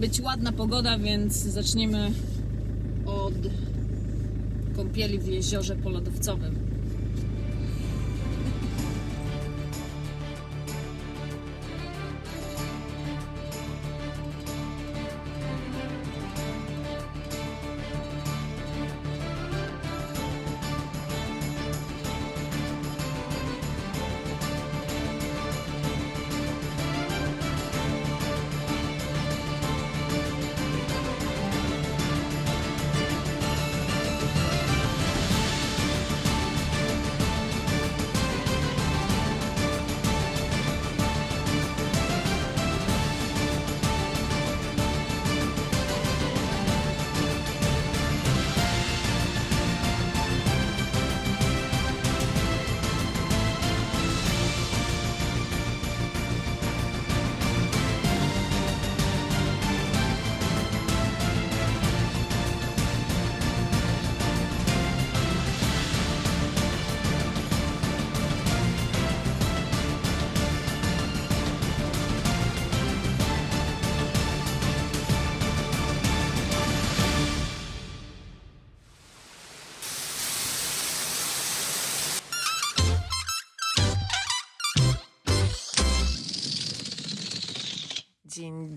być ładna pogoda, więc zaczniemy od kąpieli w jeziorze polodowcowym.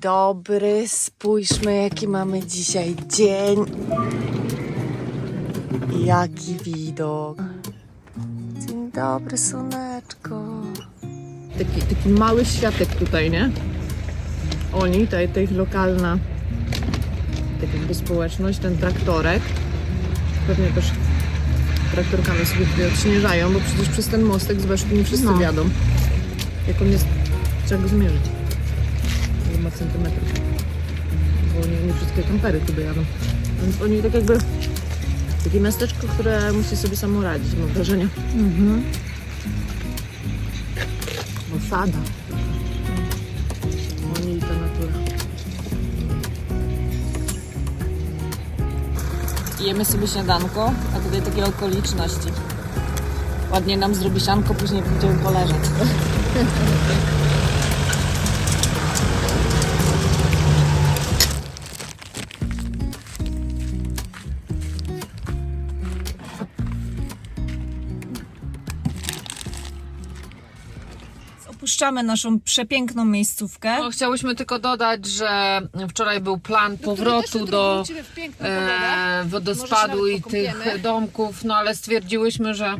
Dobry, spójrzmy jaki mamy dzisiaj dzień. Jaki widok. Dzień dobry, słoneczko. Taki, taki mały światek tutaj, nie? Oni, tutaj, tutaj lokalna tak jakby społeczność, ten traktorek. Pewnie też traktorkami sobie tutaj odśnieżają, bo przecież przez ten mostek, tu nie wszyscy No. wiadą. Jak on jest, trzeba go zmierzyć centymetrów. Bo nie, nie wszystkie kampery tu jadą. Więc oni tak jakby takie miasteczko, które musi sobie samo radzić, mam wrażenie. Mhm. Osada. Oni i ta natura. Jemy sobie śniadanko, a tutaj takie okoliczności. Ładnie nam zrobi sianko, później będziemy poleżeć. Opuszczamy naszą przepiękną miejscówkę. No, chciałyśmy tylko dodać, że wczoraj był plan powrotu do e, wodospadu i tych domków, no ale stwierdziłyśmy, że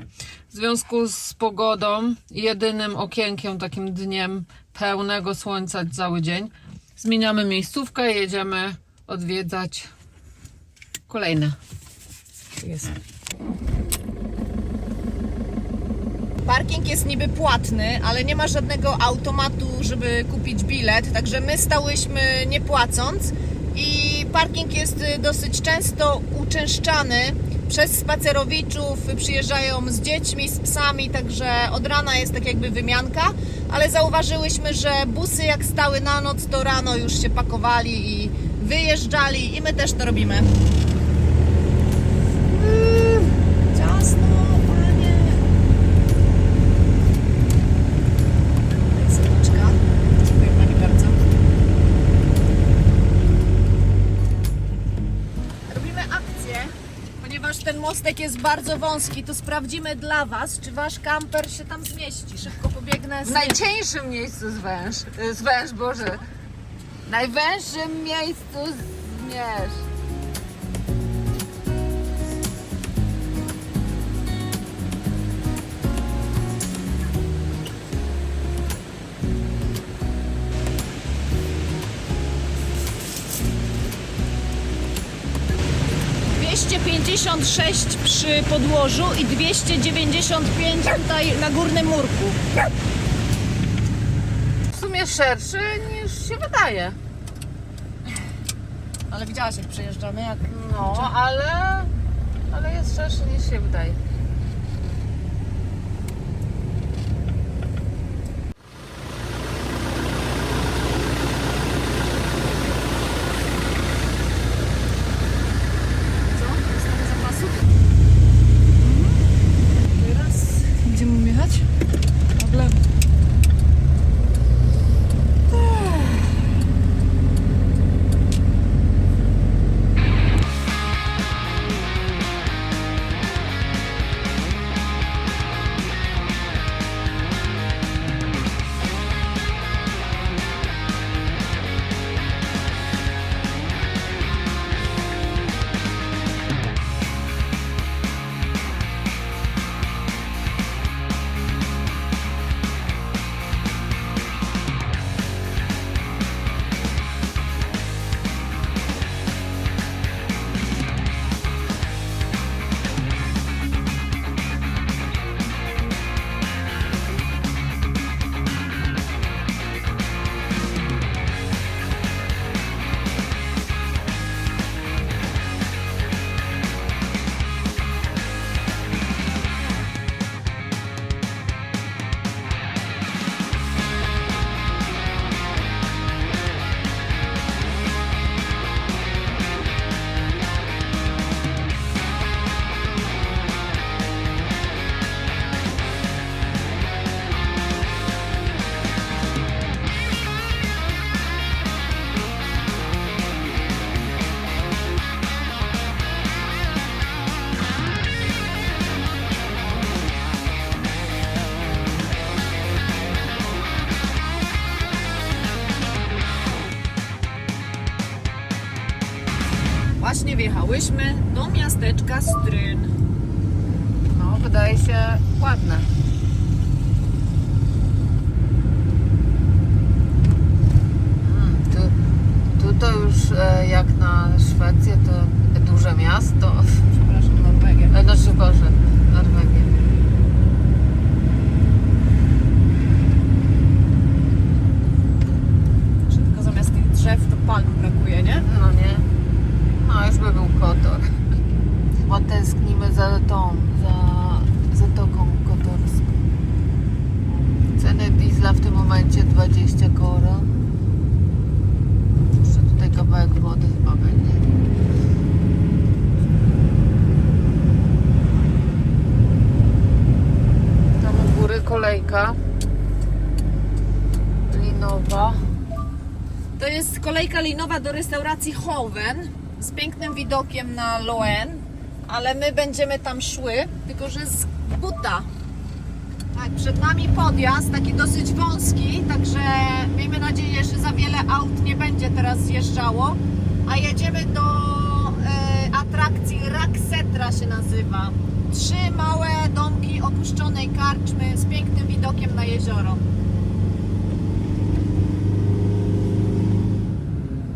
w związku z pogodą jedynym okienkiem, takim dniem pełnego słońca cały dzień, zmieniamy miejscówkę i jedziemy odwiedzać kolejne. Jest. Parking jest niby płatny, ale nie ma żadnego automatu, żeby kupić bilet, także my stałyśmy nie płacąc i parking jest y, dosyć często uczęszczany przez spacerowiczów, przyjeżdżają z dziećmi, z psami, także od rana jest tak jakby wymianka, ale zauważyłyśmy, że busy jak stały na noc, to rano już się pakowali i wyjeżdżali i my też to robimy. Mostek jest bardzo wąski, to sprawdzimy dla Was, czy Wasz kamper się tam zmieści. Szybko pobiegnę z W najcieńszym miejscu z węż, z węż, Boże, najwęższym miejscu zmierz. Dwieście 256 przy podłożu i 295 tutaj na górnym murku. W sumie szerszy niż się wydaje. Ale widziałaś jak przejeżdżamy, jak No, ale, ale jest szerszy niż się wydaje. co? Dostanie zapasów. Teraz gdzie mam Właśnie wjechałyśmy do miasteczka Stryn. No, wydaje się ładne. Mm, Tu, tu to już e, jak na Szwecję to duże miasto. Przepraszam, Norwegię. E, Znaczy Boże, Norwegię. Że tylko zamiast tych drzew to palm brakuje, nie? No nie? No już by był kotor. Chyba tęsknimy za tą, za Zatoką Kotorską. Ceny diesla w tym momencie 20 koro. Jeszcze tutaj kawałek wody chyba będzie. Tam u góry kolejka. Linowa. To jest kolejka linowa do restauracji Hoven z pięknym widokiem na Loen, ale my będziemy tam szły, tylko że z buta. Tak, przed nami podjazd, taki dosyć wąski, także miejmy nadzieję, że za wiele aut nie będzie teraz zjeżdżało, a jedziemy do e, atrakcji Raksetra się nazywa. Trzy małe domki opuszczonej karczmy z pięknym widokiem na jezioro.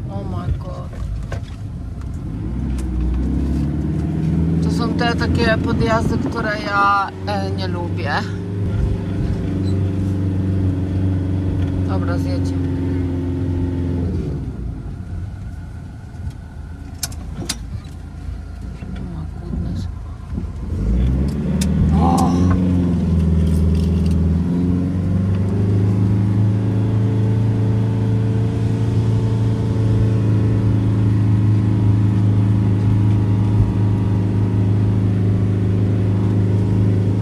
Oh my god. To są takie podjazdy, które ja e, nie lubię. Dobra, zjedźcie. Oh my goodness.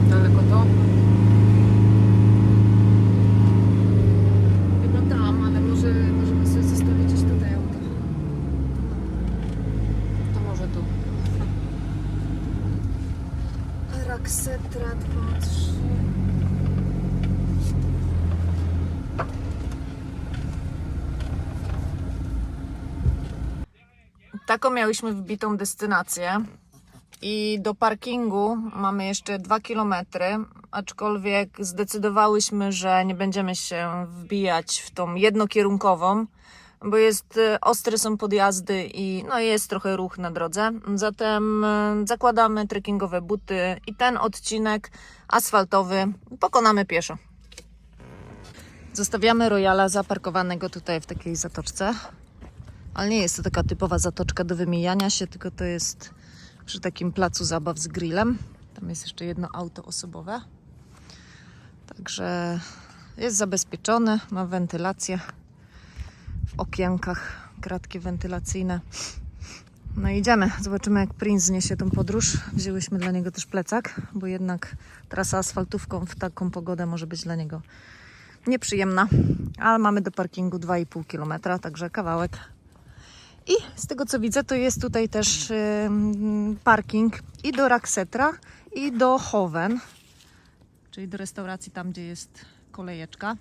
Daleko to? Chyba tam, ale może możemy sobie zostawić gdzieś tutaj auto. To może tu. Raksetra 2, 3. Taką miałyśmy wbitą destynację i do parkingu mamy jeszcze 2 km, aczkolwiek zdecydowałyśmy, że nie będziemy się wbijać w tą jednokierunkową, bo jest e, ostre są podjazdy i no jest trochę ruch na drodze. Zatem e, zakładamy trekkingowe buty i ten odcinek asfaltowy pokonamy pieszo. Zostawiamy Royala zaparkowanego tutaj w takiej zatoczce. Ale nie jest to taka typowa zatoczka do wymijania się, tylko to jest przy takim placu zabaw z grillem. Tam jest jeszcze jedno auto osobowe. Także jest zabezpieczony, ma wentylację w okienkach, kratki wentylacyjne. No idziemy, zobaczymy jak Prince zniesie tą podróż. Wzięłyśmy dla niego też plecak, bo jednak trasa asfaltówką w taką pogodę może być dla niego nieprzyjemna. Ale mamy do parkingu 2,5 km, także kawałek. I z tego co widzę, to jest tutaj też parking i do Raksetra, i do Hoven, czyli do restauracji tam, gdzie jest kolejeczka.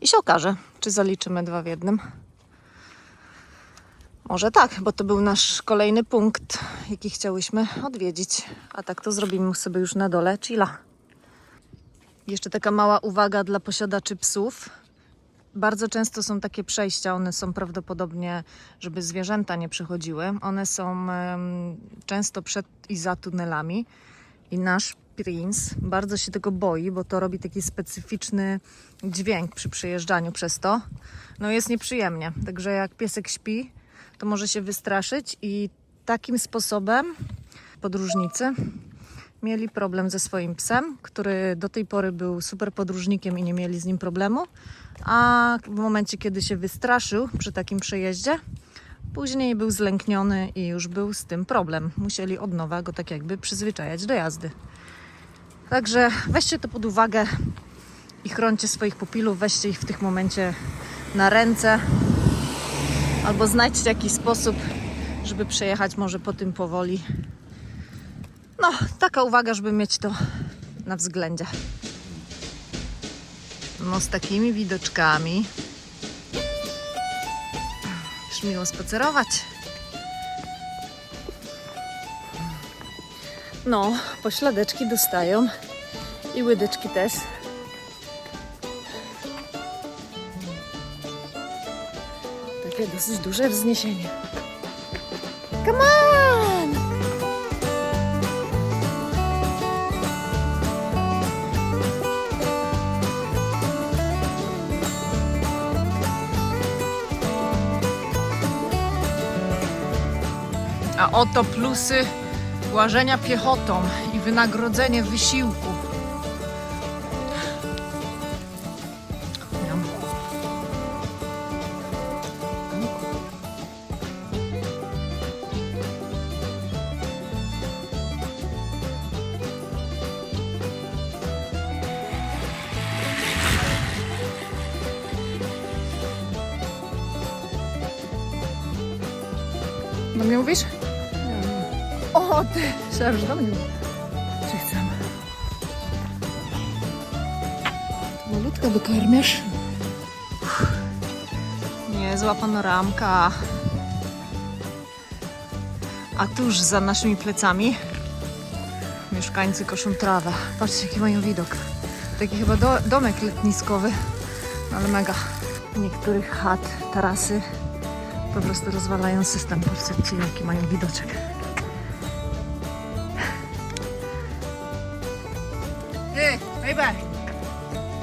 I się okaże, czy zaliczymy dwa w jednym. Może tak, bo to był nasz kolejny punkt, jaki chciałyśmy odwiedzić. A tak to zrobimy sobie już na dole chilla. Jeszcze taka mała uwaga dla posiadaczy psów. Bardzo często są takie przejścia, one są prawdopodobnie, żeby zwierzęta nie przechodziły. One są często przed i za tunelami. I nasz Prince bardzo się tego boi, bo to robi taki specyficzny dźwięk przy przejeżdżaniu przez to. No jest nieprzyjemnie. Także jak piesek śpi, to może się wystraszyć i takim sposobem podróżnicy mieli problem ze swoim psem, który do tej pory był super podróżnikiem i nie mieli z nim problemu. A w momencie, kiedy się wystraszył przy takim przejeździe, później był zlękniony i już był z tym problem. Musieli od nowa go tak jakby przyzwyczajać do jazdy. Także weźcie to pod uwagę i chroncie swoich pupilów, weźcie ich w tym momencie na ręce albo znajdźcie jakiś sposób, żeby przejechać może po tym powoli. No, taka uwaga, żeby mieć to na względzie. No z takimi widoczkami. Już miło spacerować. No, pośladeczki dostają i łydeczki też. Takie dosyć duże wzniesienie. Come on! Oto plusy łażenia piechotą i wynagrodzenie wysiłku. Do mnie mówisz? O, ty! Myślałam, że do mnie. Czy chcę? Malutka dokarmiasz. Niezła panoramka. A tuż za naszymi plecami mieszkańcy koszą trawę. Patrzcie, jaki mają widok. Taki chyba do, domek letniskowy, ale mega. Niektórych chat, tarasy po prostu rozwalają system. Patrzcie, jaki mają widoczek. Baby!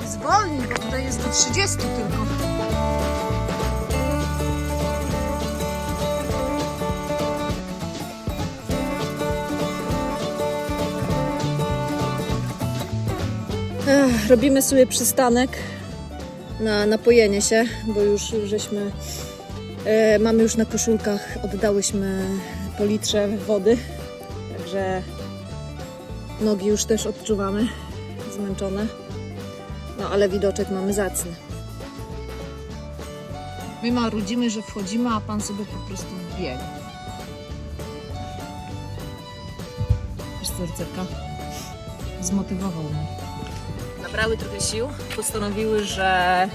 Zwolnij, bo tutaj jest do 30 tylko. Robimy sobie przystanek na napojenie się, bo już żeśmy e, mamy już na koszulkach, oddałyśmy po litrze wody, także nogi już też odczuwamy zmęczone. No ale widoczek mamy zacny. My marudzimy, że wchodzimy, a pan sobie po prostu biega. Wiesz co, rycerka? Zmotywował mnie. Nabrały trochę sił, postanowiły, że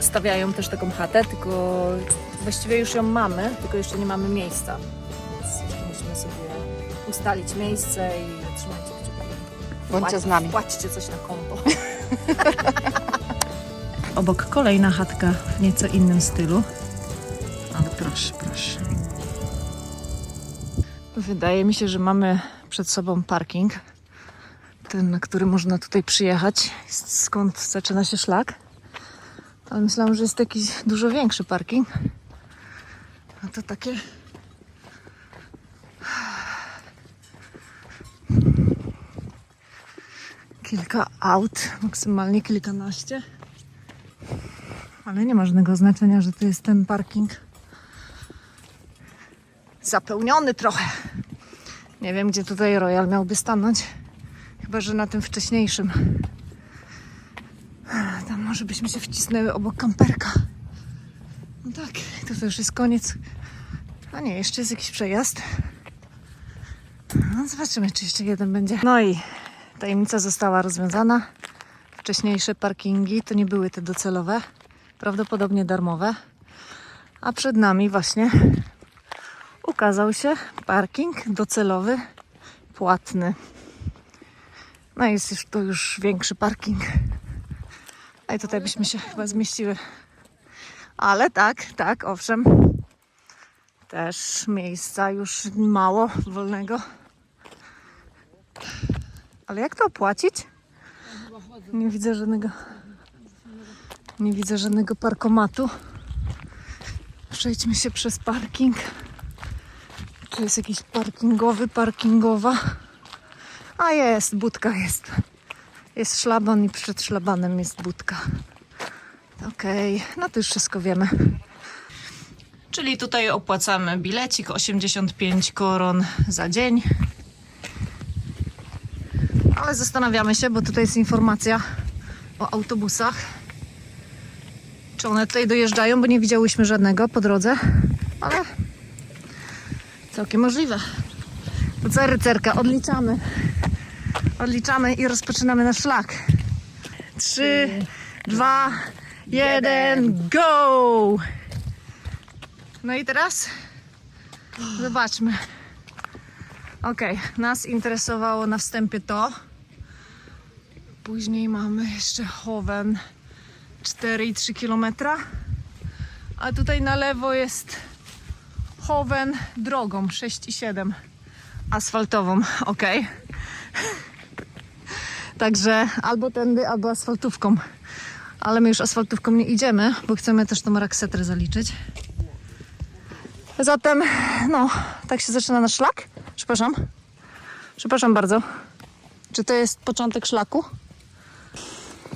stawiają też taką chatę, tylko właściwie już ją mamy, tylko jeszcze nie mamy miejsca. Więc musimy sobie ustalić miejsce i kciuki. Bądźcie z nami. Płaćcie coś na konto. Obok kolejna chatka w nieco innym stylu. Ale proszę, proszę. Wydaje mi się, że mamy przed sobą parking. Ten, na który można tutaj przyjechać, skąd zaczyna się szlak. Ale myślałam, że jest jakiś dużo większy parking. A to takie kilka aut, maksymalnie kilkanaście. Ale nie ma żadnego znaczenia, że to jest ten parking zapełniony trochę. Nie wiem, gdzie tutaj Royal miałby stanąć. Chyba, że na tym wcześniejszym. Tam może byśmy się wcisnęły obok kamperka. No tak, to, to już jest koniec. A nie, jeszcze jest jakiś przejazd. No, zobaczymy, czy jeszcze jeden będzie. No i tajemnica została rozwiązana. Wcześniejsze parkingi to nie były te docelowe, prawdopodobnie darmowe. A przed nami właśnie ukazał się parking docelowy, płatny. No jest już to już większy parking. A i tutaj byśmy się chyba zmieściły. Ale tak, tak, owszem. Też miejsca już mało wolnego. Ale jak to opłacić? Nie widzę żadnego. Nie widzę żadnego parkomatu. Przejdźmy się przez parking. Tu jest jakiś parkingowy, parkingowa. A jest, budka jest. Jest szlaban i przed szlabanem jest budka. Okej, no to już wszystko wiemy. Czyli tutaj opłacamy bilecik 85 koron za dzień. Zastanawiamy się, bo tutaj jest informacja o autobusach. Czy one tutaj dojeżdżają, bo nie widziałyśmy żadnego po drodze. Ale całkiem możliwe. To co, rycerka, odliczamy. Odliczamy i rozpoczynamy nasz szlak. Trzy, dwa, jeden, go! No i teraz zobaczmy. Okej, nas interesowało na wstępie to. Później mamy jeszcze Hoven 4,3 km. A tutaj na lewo jest Hoven drogą 6,7 asfaltową. Ok. Także albo tędy, albo asfaltówką. Ale my już asfaltówką nie idziemy, bo chcemy też tą raksetrę zaliczyć. Zatem, no, tak się zaczyna nasz szlak. Przepraszam. Przepraszam bardzo. Czy to jest początek szlaku?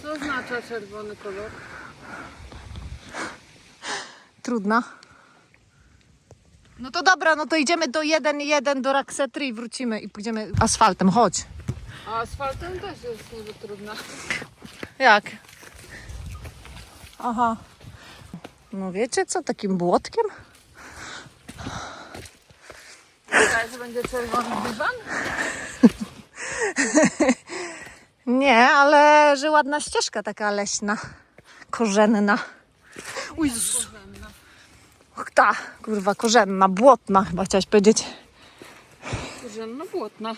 Co oznacza czerwony kolor? Trudna. No to dobra, no to idziemy do 1-1 do Raksetry i wrócimy i pójdziemy asfaltem. Chodź. A asfaltem też jest niby trudna. Jak? Aha. No wiecie co, takim błotkiem? Wydaje, że będzie czerwony dywan? Nie, ale że ładna ścieżka taka leśna, korzenna. Uj, ta, kurwa, korzenna, błotna chyba chciałaś powiedzieć. Korzenno błotna.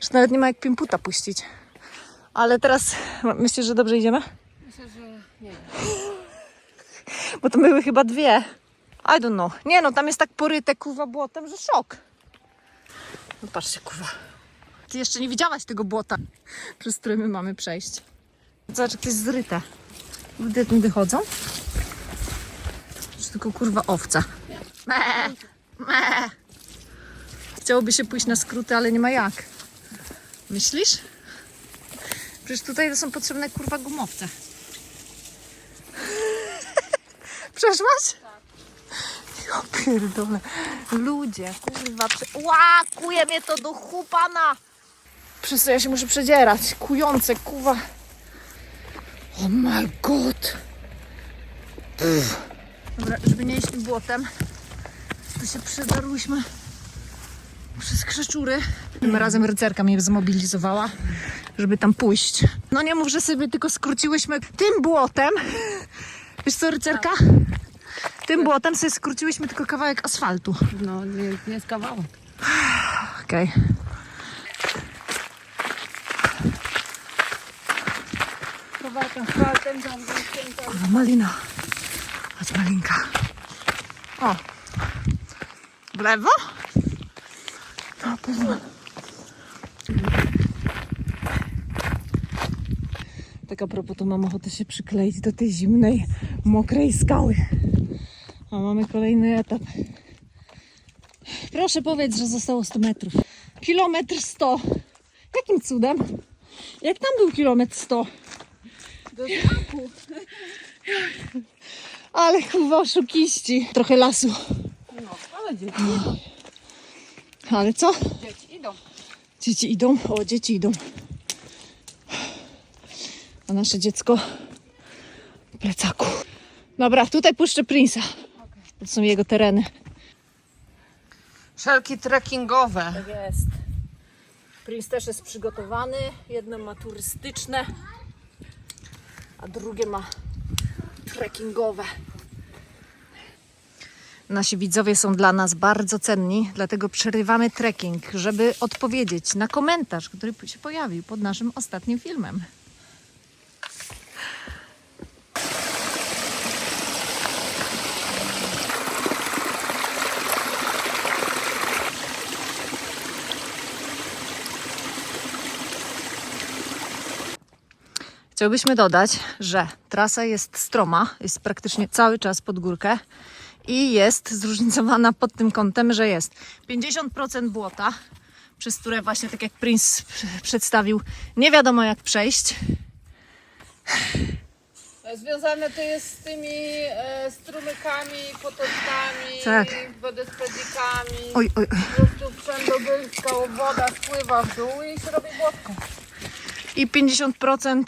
Że nawet nie ma jak pimputa puścić. Ale teraz myślisz, że dobrze idziemy? Myślę, że nie. Bo to były chyba dwie. I don't know. Nie no, tam jest tak poryte kuwa błotem, że szok. No patrzcie kuwa. Ty jeszcze nie widziałaś tego błota, przez które my mamy przejść. Zobacz, jak to jest zryte. Ludzie tędy chodzą? Czy tylko kurwa owca? Me, me. Chciałoby się pójść na skróty, ale nie ma jak. Myślisz? Przecież tutaj to są potrzebne kurwa gumowce. Przeszłaś? Ja pierdolę. Ludzie, kurwa, prze... Ła, kuje mnie to do chupana. Przez to ja się muszę przedzierać. Kujące, kuwa. Oh my god. Pff. Dobra, żeby nie iść tym błotem, to się przedarłyśmy przez krzeczury. Tym razem rycerka mnie zmobilizowała, żeby tam pójść. No nie mów, że sobie tylko skróciłyśmy tym błotem. Wiesz co, rycerka? Tym błotem sobie skróciłyśmy tylko kawałek asfaltu. No, nie, nie jest kawałek. Okej. Kurwa, malina. Chodź, malinka. O. W lewo? No, pewno. Tak a propos, to mam ochotę się przykleić do tej zimnej, mokrej skały. A mamy kolejny etap. Proszę powiedz, że zostało 100 metrów. Kilometr 100. Jakim cudem? Jak tam był kilometr 100? Do znaku. Ale chyba oszukiści. Trochę lasu. No, ale dzieci, Ale co? dzieci idą. Dzieci idą? O, dzieci idą. A nasze dziecko w plecaku. Dobra, tutaj puszczę Prince'a. To są jego tereny. Szelki trekkingowe. Tak jest. Prince też jest przygotowany. Jedno ma turystyczne, a drugie ma trekkingowe. Nasi widzowie są dla nas bardzo cenni, dlatego przerywamy trekking, żeby odpowiedzieć na komentarz, który się pojawił pod naszym ostatnim filmem. Chciałbyśmy dodać, że trasa jest stroma, jest praktycznie cały czas pod górkę i jest zróżnicowana pod tym kątem, że jest 50% błota, przez które właśnie, tak jak Prince przedstawił, nie wiadomo jak przejść. Związane to jest z tymi e, strumykami, potoczkami, Tak. wodospadikami. Oj, oj, oj. Po prostu wszędobylska woda spływa w dół i się robi błotko. I 50%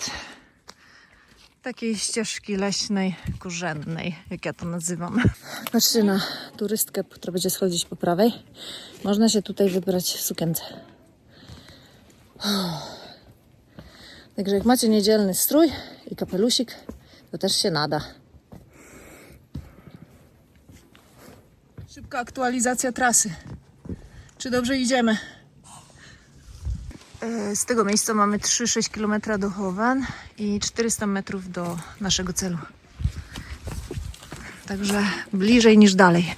takiej ścieżki leśnej, korzennej, jak ja to nazywam. Patrzcie na turystkę, która będzie schodzić po prawej. Można się tutaj wybrać w sukience. Także jak macie niedzielny strój i kapelusik, to też się nada. Szybka aktualizacja trasy. Czy dobrze idziemy? E, Z tego miejsca mamy 3-6 km do Hoven i 400 metrów do naszego celu. Także bliżej niż dalej.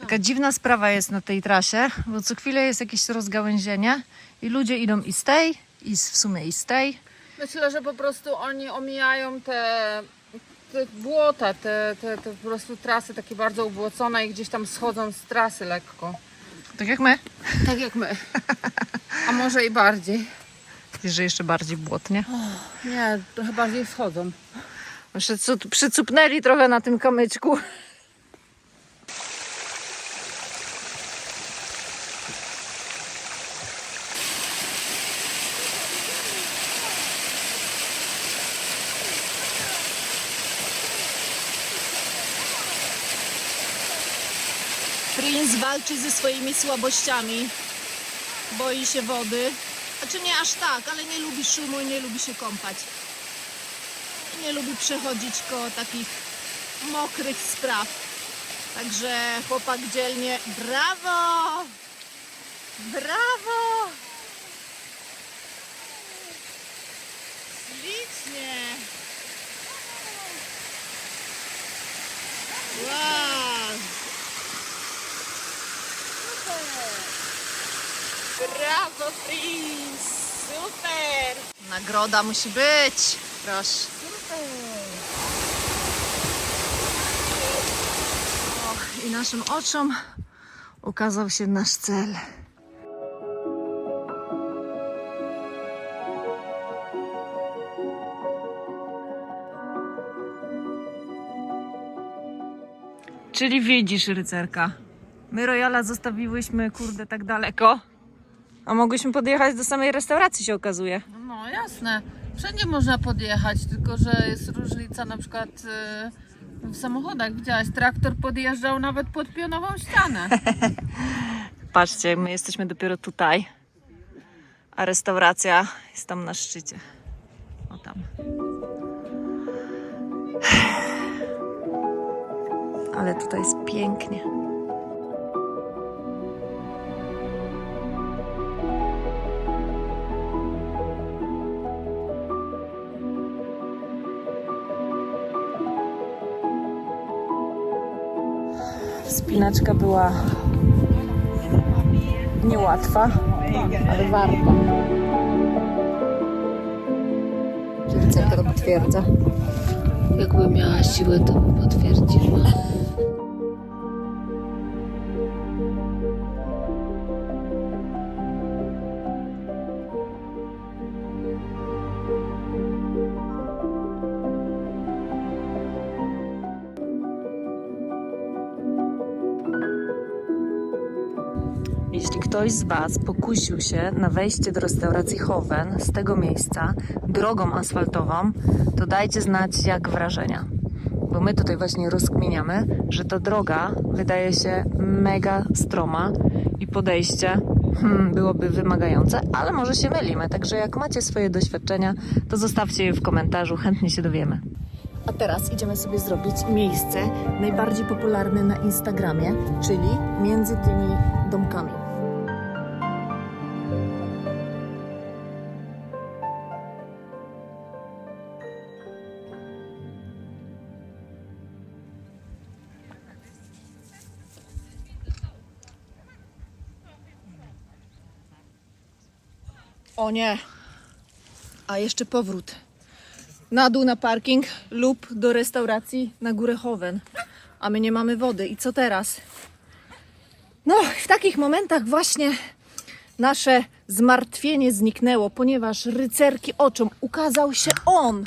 Taka dziwna sprawa jest na tej trasie, bo co chwilę jest jakieś rozgałęzienie i ludzie idą i z tej, i w sumie i z tej. Myślę, że po prostu oni omijają te, te błota, te, te, te po prostu trasy takie bardzo ubłocone i gdzieś tam schodzą z trasy lekko. Tak jak my. Tak jak my. A może i bardziej. Wiesz, że jeszcze bardziej błotnie. Nie, trochę bardziej schodzą. Przycup, przycupnęli trochę na tym kamyczku. Walczy ze swoimi słabościami. Boi się wody. Znaczy nie aż tak, ale nie lubi szumu i nie lubi się kąpać nie lubi przechodzić koło takich mokrych spraw. Także chłopak dzielnie, brawo! Brawo! Ślicznie! Wow! Brawo, Prince! Super! Nagroda musi być! Proszę. O, I naszym oczom ukazał się nasz cel. Czyli widzisz, rycerka. My Royala zostawiłyśmy, kurde, tak daleko. A mogłyśmy podjechać do samej restauracji, się okazuje. No jasne. Wszędzie można podjechać, tylko że jest różnica na przykład y, w samochodach. Widziałaś, traktor podjeżdżał nawet pod pionową ścianę. Patrzcie, my jesteśmy dopiero tutaj, a restauracja jest tam na szczycie. O tam. Ale tutaj jest pięknie. Wspinaczka była niełatwa, ale warta. Rycerka to potwierdza. Jakby miała siłę, to potwierdziła. Ktoś z Was pokusił się na wejście do restauracji Hoven z tego miejsca drogą asfaltową, to dajcie znać jak wrażenia. Bo my tutaj właśnie rozkminiamy, że ta droga wydaje się mega stroma i podejście hmm, byłoby wymagające, ale może się mylimy. Także jak macie swoje doświadczenia, to zostawcie je w komentarzu, chętnie się dowiemy. A teraz idziemy sobie zrobić miejsce najbardziej popularne na Instagramie, czyli między tymi domkami. O nie. A jeszcze powrót. Na dół na parking lub do restauracji na górę Hoven. A my nie mamy wody. I co teraz? No, w takich momentach właśnie nasze zmartwienie zniknęło, ponieważ rycerki oczom ukazał się on.